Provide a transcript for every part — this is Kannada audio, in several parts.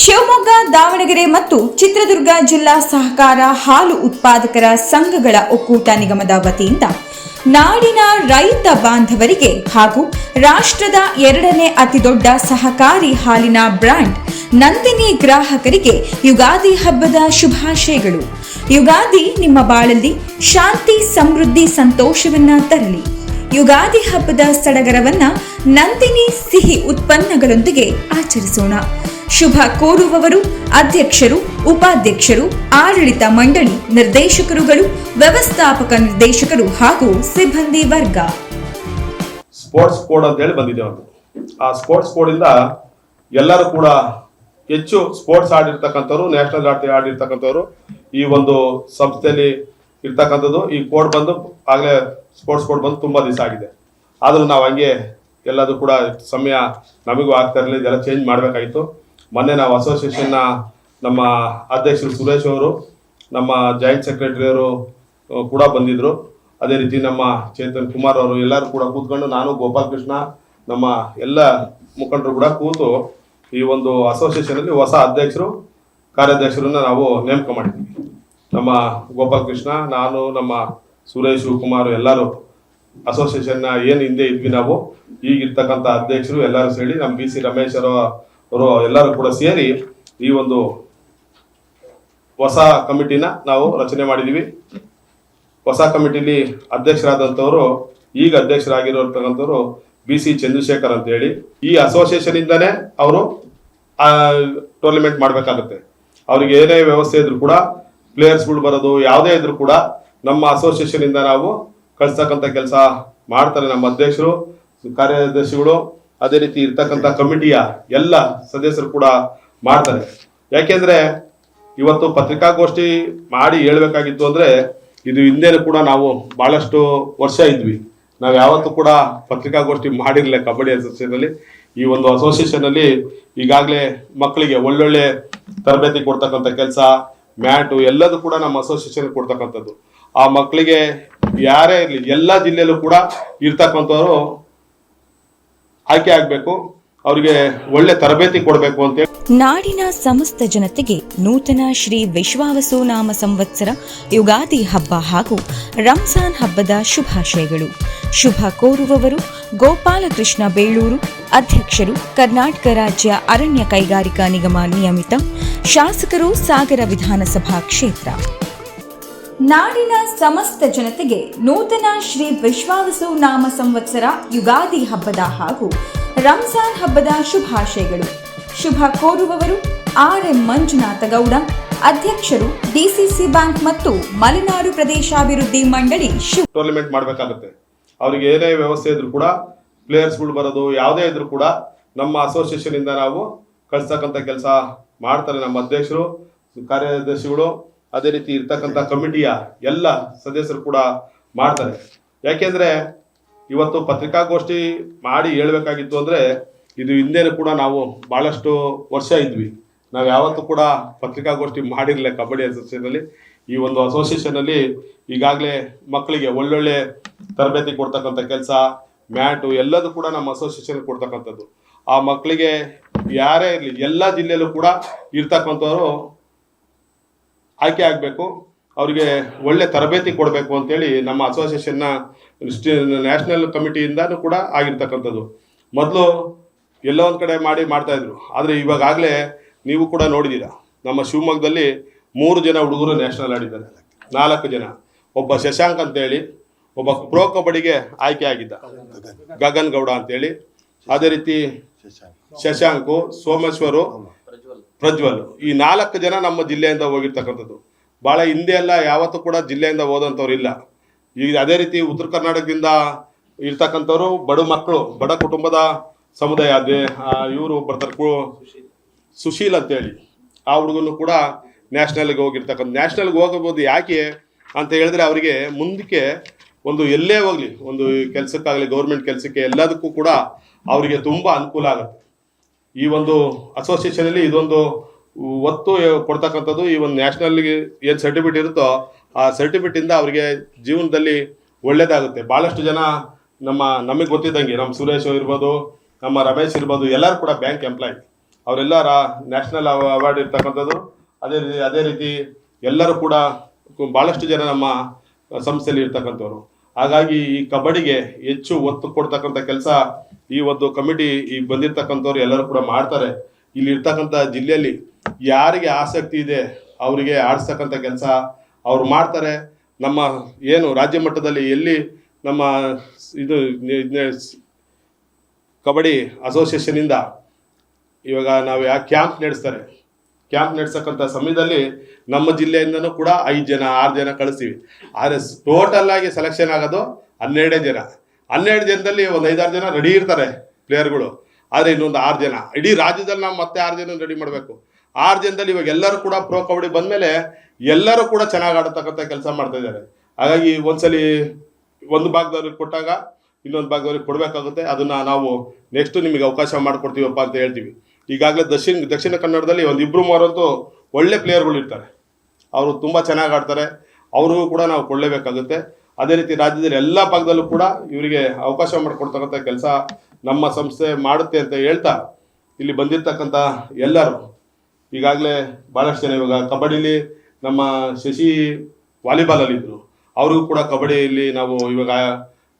ಶಿವಮೊಗ್ಗ, ದಾವಣಗೆರೆ ಮತ್ತು ಚಿತ್ರದುರ್ಗ ಜಿಲ್ಲಾ ಸಹಕಾರ ಹಾಲು ಉತ್ಪಾದಕರ ಸಂಘಗಳ ಒಕ್ಕೂಟ ನಿಗಮದ ವತಿಯಿಂದ ನಾಡಿನ ರೈತ ಬಾಂಧವರಿಗೆ ಹಾಗೂ ರಾಷ್ಟ್ರದ ಎರಡನೇ ಅತಿದೊಡ್ಡ ಸಹಕಾರಿ ಹಾಲಿನ ಬ್ರ್ಯಾಂಡ್ ನಂದಿನಿ ಗ್ರಾಹಕರಿಗೆ ಯುಗಾದಿ ಹಬ್ಬದ ಶುಭಾಶಯಗಳು. ಯುಗಾದಿ ನಿಮ್ಮ ಬಾಳಲ್ಲಿ ಶಾಂತಿ, ಸಮೃದ್ಧಿ, ಸಂತೋಷವನ್ನ ತರಲಿ. ಯುಗಾದಿ ಹಬ್ಬದ ಸಡಗರವನ್ನ ನಂದಿನಿ ಸಿಹಿ ಉತ್ಪನ್ನಗಳೊಂದಿಗೆ ಆಚರಿಸೋಣ. ಶುಭ ಕೋರುವವರು ಅಧ್ಯಕ್ಷರು, ಉಪಾಧ್ಯಕ್ಷರು, ಆಡಳಿತ ಮಂಡಳಿ ನಿರ್ದೇಶಕರುಗಳು, ವ್ಯವಸ್ಥಾಪಕ ನಿರ್ದೇಶಕರು ಹಾಗೂ ಸಿಬ್ಬಂದಿ ವರ್ಗ. ಸ್ಪೋರ್ಟ್ಸ್ ಕೋಡ್ ಅಂತ ಹೇಳಿ ಬಂದಿದೆ ಒಂದು. ಆ ಸ್ಪೋರ್ಟ್ಸ್ ಕೋಡ್ ಇಂದ ಎಲ್ಲರೂ ಕೂಡ ಹೆಚ್ಚು ಸ್ಪೋರ್ಟ್ಸ್ ಆಡಿರ್ತಕ್ಕಂಥವ್ರು ನ್ಯಾಷನಲ್ ಆಡಿರ್ತಕ್ಕಂಥವ್ರು ಈ ಒಂದು ಸಂಸ್ಥೆಯಲ್ಲಿ ಇರ್ತಕ್ಕಂಥದ್ದು. ಈ ಕೋಡ್ ಬಂದು ಆಗಲೇ ಸ್ಪೋರ್ಟ್ಸ್ ಕೋಡ್ ಬಂದು ತುಂಬ ದಿವಸ ಆಗಿದೆ. ಆದರೂ ನಾವು ಹಂಗೆ ಎಲ್ಲದೂ ಕೂಡ ಸಮಯ ನಮಗೂ ಆಗ್ತಾ ಇರಲಿಲ್ಲ, ಇದೆಲ್ಲ ಚೇಂಜ್ ಮಾಡಬೇಕಾಯಿತು ಮೊನ್ನೆ ನಾವು ಅಸೋಸಿಯೇಷನ್ನ ನಮ್ಮ ಅಧ್ಯಕ್ಷರು ಸುರೇಶ್ ಅವರು, ನಮ್ಮ ಜಾಯಿಂಟ್ ಸೆಕ್ರೆಟರಿ ಅವರು ಕೂಡ ಬಂದಿದ್ದರು ಅದೇ ರೀತಿ ನಮ್ಮ ಚೇತನ್ ಕುಮಾರ್ ಅವರು ಎಲ್ಲರೂ ಕೂಡ ಕೂತ್ಕೊಂಡು ನಾನು ಗೋಪಾಲ್ ಕೃಷ್ಣ ನಮ್ಮ ಎಲ್ಲ ಮುಖಂಡರು ಕೂಡ ಕೂತು ಈ ಒಂದು ಅಸೋಸಿಯೇಷನಲ್ಲಿ ಹೊಸ ಅಧ್ಯಕ್ಷರು, ಕಾರ್ಯಾಧ್ಯಕ್ಷರನ್ನ ನಾವು ನೇಮಕ ಮಾಡಿದ್ವಿ. ನಮ್ಮ ಗೋಪಾಲ್ ಕೃಷ್ಣ ನಾನು, ನಮ್ಮ ಸುರೇಶ್ ಕುಮಾರ್ ಎಲ್ಲರೂ ಅಸೋಸಿಯೇಷನ್ ಏನು ಹಿಂದೆ ಇದ್ವಿ ನಾವು, ಈಗಿರ್ತಕ್ಕಂಥ ಅಧ್ಯಕ್ಷರು ಎಲ್ಲರೂ ಸೇರಿ ನಮ್ಮ ಬಿ ಸಿ ರಮೇಶ್ ಅವರು ಎಲ್ಲರೂ ಕೂಡ ಸೇರಿ ಈ ಒಂದು ಹೊಸ ಕಮಿಟಿನ ನಾವು ರಚನೆ ಮಾಡಿದೀವಿ. ಹೊಸ ಕಮಿಟಿಲಿ ಅಧ್ಯಕ್ಷರಾದಂಥವರು, ಈಗ ಅಧ್ಯಕ್ಷರಾಗಿರೋರ್ತಕ್ಕಂಥವ್ರು ಬಿ ಸಿ ಚಂದ್ರಶೇಖರ್ ಅಂತ ಹೇಳಿ, ಈ ಅಸೋಸಿಯೇಷನ್ ಇಂದಾನೆ ಅವರು ಟೂರ್ನಮೆಂಟ್ ಮಾಡಬೇಕಾಗುತ್ತೆ. ಅವ್ರಿಗೆ ಏನೇ ವ್ಯವಸ್ಥೆ ಇದ್ರು ಕೂಡ ಪ್ಲೇಯರ್ಸ್ಗಳು ಬರೋದು, ಯಾವುದೇ ಇದ್ರು ಕೂಡ ನಮ್ಮ ಅಸೋಸಿಯೇಷನ್ ಇಂದ ನಾವು ಕಳಿಸ್ತಕ್ಕಂಥ ಕೆಲಸ ಮಾಡ್ತಾರೆ ನಮ್ಮ ಅಧ್ಯಕ್ಷರು, ಕಾರ್ಯದರ್ಶಿಗಳು. ಅದೇ ರೀತಿ ಇರ್ತಕ್ಕಂಥ ಕಮಿಟಿಯ ಎಲ್ಲ ಸದಸ್ಯರು ಕೂಡ ಮಾಡ್ತಾರೆ. ಯಾಕೆಂದ್ರೆ ಇವತ್ತು ಪತ್ರಿಕಾಗೋಷ್ಠಿ ಮಾಡಿ ಹೇಳ್ಬೇಕಾಗಿತ್ತು ಅಂದ್ರೆ ಇದು ಹಿಂದೆನೂ ಕೂಡ ನಾವು ಬಹಳಷ್ಟು ವರ್ಷ ಇದ್ವಿ. ನಾವು ಯಾವತ್ತೂ ಕೂಡ ಪತ್ರಿಕಾಗೋಷ್ಠಿ ಮಾಡಿರಲಿಲ್ಲ ಕಬಡ್ಡಿ ಅಸೋಸಿಯೇಷನ್ ಅಲ್ಲಿ. ಈ ಒಂದು ಅಸೋಸಿಯೇಷನ್ ಅಲ್ಲಿ ಈಗಾಗಲೇ ಮಕ್ಕಳಿಗೆ ಒಳ್ಳೊಳ್ಳೆ ತರಬೇತಿ ಕೊಡ್ತಕ್ಕಂಥ ಕೆಲಸ ಮ್ಯಾಟು ಎಲ್ಲದೂ ಕೂಡ ನಮ್ಮ ಅಸೋಸಿಯೇಷನ್ ಕೊಡ್ತಕ್ಕಂಥದ್ದು. ಆ ಮಕ್ಕಳಿಗೆ ಯಾರೇ ಇರಲಿ, ಎಲ್ಲ ಜಿಲ್ಲೆಯಲ್ಲೂ ಕೂಡ ಇರ್ತಕ್ಕಂಥವ್ರು ಆಯ್ಕೆ ಆಗಬೇಕು. ಅವರಿಗೆ ಒಳ್ಳೆ ತರಬೇತಿ ಕೊಡಬೇಕು ಅಂತ ನಾಡಿನ ಸಮಸ್ತ ಜನತೆಗೆ ನೂತನ ಶ್ರೀ ವಿಶ್ವಾವಸು ನಾಮ ಸಂವತ್ಸರ ಯುಗಾದಿ ಹಬ್ಬ ಹಾಗೂ ರಂಜಾನ್ ಹಬ್ಬದ ಶುಭಾಶಯಗಳು. ಶುಭ ಕೋರುವವರು ಗೋಪಾಲಕೃಷ್ಣ ಬೇಳೂರು, ಅಧ್ಯಕ್ಷರು ಕರ್ನಾಟಕ ರಾಜ್ಯ ಅರಣ್ಯ ಕೈಗಾರಿಕಾ ನಿಗಮ ನಿಯಮಿತ, ಶಾಸಕರು ಸಾಗರ ವಿಧಾನಸಭಾ ಕ್ಷೇತ್ರ. ನಾಡಿನ ಸಮಸ್ತ ಜನತೆಗೆ ನೂತನ ಶ್ರೀ ವಿಶ್ವಾವಸು ನಾಮ ಸಂವತ್ಸರ ಯುಗಾದಿ ಹಬ್ಬದ ಹಾಗೂ ರಂಜಾನ್ ಹಬ್ಬದ ಶುಭಾಶಯಗಳು. ಶುಭ ಕೋರುವವರು ಆರ್ ಎಂ ಮಂಜುನಾಥ ಗೌಡ, ಅಧ್ಯಕ್ಷರು ಡಿಸಿಸಿ ಬ್ಯಾಂಕ್ ಮತ್ತು ಮಲೆನಾಡು ಪ್ರದೇಶಾಭಿವೃದ್ಧಿ ಮಂಡಳಿ ಟೂರ್ನಮೆಂಟ್ ಮಾಡಬೇಕಾಗುತ್ತೆ. ಅವ್ರಿಗೆ ಏನೇ ವ್ಯವಸ್ಥೆ ಇದ್ರು ಕೂಡ ಪ್ಲೇಯರ್ಸ್ಗಳು ಬರೋದು ಯಾವುದೇ ಇದ್ರು ಕೂಡ ನಮ್ಮ ಅಸೋಸಿಯೇಷನ್ ಇಂದ ನಾವು ಕಳಿಸ್ತಕ್ಕಂಥ ಕೆಲಸ ಮಾಡ್ತಾರೆ ನಮ್ಮ ಅಧ್ಯಕ್ಷರು, ಕಾರ್ಯದರ್ಶಿಗಳು. ಅದೇ ರೀತಿ ಇರ್ತಕ್ಕಂಥ ಕಮಿಟಿಯ ಎಲ್ಲ ಸದಸ್ಯರು ಕೂಡ ಮಾಡ್ತಾರೆ. ಯಾಕೆಂದ್ರೆ ಇವತ್ತು ಪತ್ರಿಕಾಗೋಷ್ಠಿ ಮಾಡಿ ಹೇಳ್ಬೇಕಾಗಿತ್ತು ಅಂದ್ರೆ ಇದು ಹಿಂದೆ ಕೂಡ ನಾವು ಬಹಳಷ್ಟು ವರ್ಷ ಇದ್ವಿ. ನಾವು ಯಾವತ್ತೂ ಕೂಡ ಪತ್ರಿಕಾಗೋಷ್ಠಿ ಮಾಡಿರಲಿಲ್ಲ ಕಬಡ್ಡಿ ಅಸೋಸಿಯೇಷನ್ ಅಲ್ಲಿ ಈ ಒಂದು ಅಸೋಸಿಯೇಷನ್ ಅಲ್ಲಿ ಈಗಾಗಲೇ ಮಕ್ಕಳಿಗೆ ಒಳ್ಳೊಳ್ಳೆ ತರಬೇತಿ ಕೊಡ್ತಕ್ಕಂಥ ಕೆಲಸ, ಮ್ಯಾಟು ಎಲ್ಲದೂ ಕೂಡ ನಮ್ಮ ಅಸೋಸಿಯೇಷನ್ ಕೊಡ್ತಕ್ಕಂಥದ್ದು. ಆ ಮಕ್ಕಳಿಗೆ ಯಾರೇ ಇರಲಿ, ಎಲ್ಲ ಜಿಲ್ಲೆಯಲ್ಲೂ ಕೂಡ ಇರ್ತಕ್ಕಂಥವ್ರು ಆಯ್ಕೆ ಆಗಬೇಕು. ಅವರಿಗೆ ಒಳ್ಳೆ ತರಬೇತಿ ಕೊಡಬೇಕು ಅಂತೇಳಿ ನಮ್ಮ ಅಸೋಸಿಯೇಷನ್ನ ನ್ಯಾಷನಲ್ ಕಮಿಟಿಯಿಂದನೂ ಕೂಡ ಆಗಿರ್ತಕ್ಕಂಥದ್ದು. ಮೊದಲು ಎಲ್ಲೋ ಒಂದು ಕಡೆ ಮಾಡಿ ಮಾಡ್ತಾಯಿದ್ರು ಆದರೆ ಇವಾಗಾಗಲೇ ನೀವು ಕೂಡ ನೋಡಿದ್ದೀರಾ ನಮ್ಮ ಶಿವಮೊಗ್ಗದಲ್ಲಿ ಮೂರು ಜನ ಹುಡುಗರು ನ್ಯಾಷನಲ್ ಆಡಿದ್ದಾರೆ. ನಾಲ್ಕು ಜನ. ಒಬ್ಬ ಶಶಾಂಕ್ ಅಂತೇಳಿ ಒಬ್ಬ ಪ್ರೋ ಕಬಡ್ಡಿಗೆ ಆಯ್ಕೆ ಆಗಿದ್ದ. ಗಗನ್ ಗೌಡ ಅಂತೇಳಿ ಅದೇ ರೀತಿ ಶಶಾಂಕು, ಸೋಮೇಶ್ವರು, ಪ್ರಜ್ವಲ್. ಈ ನಾಲ್ಕು ಜನ ನಮ್ಮ ಜಿಲ್ಲೆಯಿಂದ ಹೋಗಿರ್ತಕ್ಕಂಥದ್ದು. ಭಾಳ ಹಿಂದೆ ಎಲ್ಲ ಯಾವತ್ತೂ ಕೂಡ ಜಿಲ್ಲೆಯಿಂದ ಹೋದಂಥವ್ರು ಇಲ್ಲ. ಈಗ ಅದೇ ರೀತಿ ಉತ್ತರ ಕರ್ನಾಟಕದಿಂದ ಇರ್ತಕ್ಕಂಥವ್ರು ಬಡ ಮಕ್ಕಳು, ಬಡ ಕುಟುಂಬದ ಸಮುದಾಯ ಅದೇ ಇವರು ಬರ್ತಾರೆ ಸುಶೀಲ್ ಸುಶೀಲ್ ಅಂತೇಳಿ. ಆ ಹುಡುಗನು ಕೂಡ ನ್ಯಾಷನಲ್ಗೆ ಹೋಗಿರ್ತಕ್ಕಂಥ ನ್ಯಾಷನಲ್ಗೆ ಹೋಗಬಹುದು ಯಾಕೆ ಅಂತ ಹೇಳಿದ್ರೆ ಅವರಿಗೆ ಮುಂದಕ್ಕೆ ಒಂದು ಎಲ್ಲೇ ಹೋಗಲಿ, ಒಂದು ಕೆಲಸಕ್ಕಾಗಲಿ ಗೌರ್ಮೆಂಟ್ ಕೆಲಸಕ್ಕೆ ಎಲ್ಲದಕ್ಕೂ ಕೂಡ ಅವರಿಗೆ ತುಂಬ ಅನುಕೂಲ ಆಗುತ್ತೆ. ಈ ಒಂದು ಅಸೋಸಿಯೇಷನ್ ಅಲ್ಲಿ ಇದೊಂದು ಒತ್ತು ಕೊಡ್ತಕ್ಕಂಥದ್ದು ಈ ಒಂದು ನ್ಯಾಷನಲ್ಗೆ ಏನು ಸರ್ಟಿಫಿಕೇಟ್ ಇರುತ್ತೋ ಆ ಸರ್ಟಿಫಿಕೇಟ್ ಇಂದ ಅವರಿಗೆ ಜೀವನದಲ್ಲಿ ಒಳ್ಳೆಯದಾಗುತ್ತೆ ಬಹಳಷ್ಟು ಜನ ನಮ್ಮ ನಮಗೆ ಗೊತ್ತಿದ್ದಂಗೆ ನಮ್ಮ ಸುರೇಶ್ ಇರ್ಬೋದು ನಮ್ಮ ರಮೇಶ್ ಇರ್ಬೋದು, ಎಲ್ಲರೂ ಕೂಡ ಬ್ಯಾಂಕ್ ಎಂಪ್ಲಾಯ್ ಅವರೆಲ್ಲ ನ್ಯಾಷನಲ್ ಅವಾರ್ಡ್ ಇರ್ತಕ್ಕಂಥದ್ದು. ಅದೇ ರೀತಿ ಅದೇ ರೀತಿ ಎಲ್ಲರೂ ಕೂಡ ಭಾಳಷ್ಟು ಜನ ನಮ್ಮ ಸಂಸ್ಥೆಯಲ್ಲಿ ಇರ್ತಕ್ಕಂಥವ್ರು. ಹಾಗಾಗಿ ಈ ಕಬಡ್ಡಿಗೆ ಹೆಚ್ಚು ಒತ್ತು ಕೊಡ್ತಕ್ಕಂಥ ಕೆಲಸ ಈ ಒಂದು ಕಮಿಟಿ ಈ ಬಂದಿರ್ತಕ್ಕಂಥವ್ರು ಎಲ್ಲರೂ ಕೂಡ ಮಾಡ್ತಾರೆ. ಇಲ್ಲಿ ಇರ್ತಕ್ಕಂಥ ಜಿಲ್ಲೆಯಲ್ಲಿ ಯಾರಿಗೆ ಆಸಕ್ತಿ ಇದೆ, ಅವರಿಗೆ ಆಡಿಸ್ತಕ್ಕಂಥ ಕೆಲಸ ಅವ್ರು ಮಾಡ್ತಾರೆ. ನಮ್ಮ ಏನು ರಾಜ್ಯ ಮಟ್ಟದಲ್ಲಿ ಎಲ್ಲಿ ನಮ್ಮ ಇದು ಕಬಡ್ಡಿ ಅಸೋಸಿಯೇಷನಿಂದ ಇವಾಗ ನಾವು ಯಾ ಕ್ಯಾಂಪ್ ನಡೆಸ್ತಾರೆ? ಕ್ಯಾಂಪ್ ನಡೆಸಕ್ಕಂಥ ಸಮಯದಲ್ಲಿ ನಮ್ಮ ಜಿಲ್ಲೆಯಿಂದನೂ ಕೂಡ ಐದು ಜನ, ಆರು ಜನ ಕಳಿಸ್ತೀವಿ. ಆದರೆ ಟೋಟಲ್ ಆಗಿ ಸೆಲೆಕ್ಷನ್ ಆಗೋದು ಹನ್ನೆರಡೇ ಜನ. ಹನ್ನೆರಡು ಜನದಲ್ಲಿ ಒಂದು ಐದಾರು ಜನ ರೆಡಿ ಇರ್ತಾರೆ ಪ್ಲೇಯರ್ಗಳು ಆದರೆ ಇನ್ನೊಂದು ಆರು ಜನ. ಇಡೀ ರಾಜ್ಯದಲ್ಲಿ ನಾವು ಮತ್ತೆ ಆರು ಜನ ರೆಡಿ ಮಾಡಬೇಕು. ಆರು ಜನದಲ್ಲಿ ಇವಾಗ ಎಲ್ಲರೂ ಕೂಡ ಪ್ರೋ ಕಬಡ್ಡಿ ಬಂದಮೇಲೆ ಎಲ್ಲರೂ ಕೂಡ ಚೆನ್ನಾಗಿ ಆಡತಕ್ಕಂಥ ಕೆಲಸ ಮಾಡ್ತಾ ಇದ್ದಾರೆ. ಹಾಗಾಗಿ ಒಂದ್ಸಲಿ ಒಂದು ಭಾಗದವ್ರಿಗೆ ಕೊಟ್ಟಾಗ ಇನ್ನೊಂದು ಭಾಗವರಿಗೆ ಕೊಡಬೇಕಾಗುತ್ತೆ. ಅದನ್ನು ನಾವು ನೆಕ್ಸ್ಟ್ ನಿಮಗೆ ಅವಕಾಶ ಮಾಡಿಕೊಡ್ತೀವಪ್ಪ ಅಂತ ಹೇಳ್ತೀವಿ. ಈಗಾಗಲೇ ದಕ್ಷಿಣ ದಕ್ಷಿಣ ಕನ್ನಡದಲ್ಲಿ ಒಂದು ಇಬ್ಬರು ಮಾರಂತೂ ಒಳ್ಳೆ ಪ್ಲೇಯರ್ಗಳು ಇರ್ತಾರೆ. ಅವರು ತುಂಬ ಚೆನ್ನಾಗಿ ಆಡ್ತಾರೆ. ಅವ್ರಿಗೂ ಕೂಡ ನಾವು ಕೊಡಲೇಬೇಕಾಗುತ್ತೆ. ಅದೇ ರೀತಿ ರಾಜ್ಯದಲ್ಲಿ ಎಲ್ಲ ಭಾಗದಲ್ಲೂ ಕೂಡ ಇವರಿಗೆ ಅವಕಾಶ ಮಾಡಿಕೊಡ್ತಕ್ಕಂಥ ಕೆಲಸ ನಮ್ಮ ಸಂಸ್ಥೆ ಮಾಡುತ್ತೆ ಅಂತ ಹೇಳ್ತಾ ಇಲ್ಲಿ ಬಂದಿರತಕ್ಕಂಥ ಎಲ್ಲರೂ ಈಗಾಗಲೇ ಭಾಳಷ್ಟು ಜನ ಇವಾಗ ಕಬಡ್ಡಿಲಿ ನಮ್ಮ ಶಶಿ ವಾಲಿಬಾಲಲ್ಲಿದ್ದರು ಅವ್ರಿಗೂ ಕೂಡ ಕಬಡ್ಡಿಯಲ್ಲಿ ನಾವು ಇವಾಗ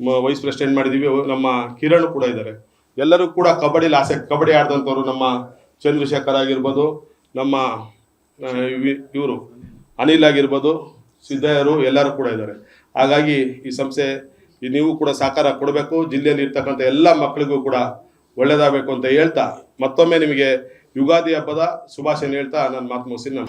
ವೈಸ್ ಪ್ರೆಸಿಡೆಂಟ್ ಮಾಡಿದ್ದೀವಿ ಅವ್- ನಮ್ಮ ಕಿರಣ್ ಕೂಡ ಇದ್ದಾರೆ. ಎಲ್ಲರೂ ಕೂಡ ಕಬಡ್ಡಿಲಿ ಆಸೆ ಕಬಡ್ಡಿ ಆಡಿದಂಥವ್ರು ನಮ್ಮ ಚಂದ್ರಶೇಖರ್ ಆಗಿರ್ಬೋದು, ನಮ್ಮ ಇವರು ಅನಿಲ್ ಆಗಿರ್ಬೋದು ಸಿದ್ದಯ್ಯರು ಎಲ್ಲರೂ ಕೂಡ ಇದ್ದಾರೆ. ಹಾಗಾಗಿ ಈ ಸಂಸ್ಥೆ ನೀವು ಕೂಡ ಸಹಕಾರ ಕೊಡಬೇಕು. ಜಿಲ್ಲೆಯಲ್ಲಿ ಇರ್ತಕ್ಕಂಥ ಎಲ್ಲ ಮಕ್ಕಳಿಗೂ ಕೂಡ ಒಳ್ಳೆಯದಾಗಬೇಕು ಅಂತ ಹೇಳ್ತಾ ಮತ್ತೊಮ್ಮೆ ನಿಮಗೆ ಯುಗಾದಿ ಹಬ್ಬದ ಶುಭಾಶಯ ಹೇಳ್ತಾ ನಾನು ಮಾತು ಮುಗಿಸಿ ನಾನು.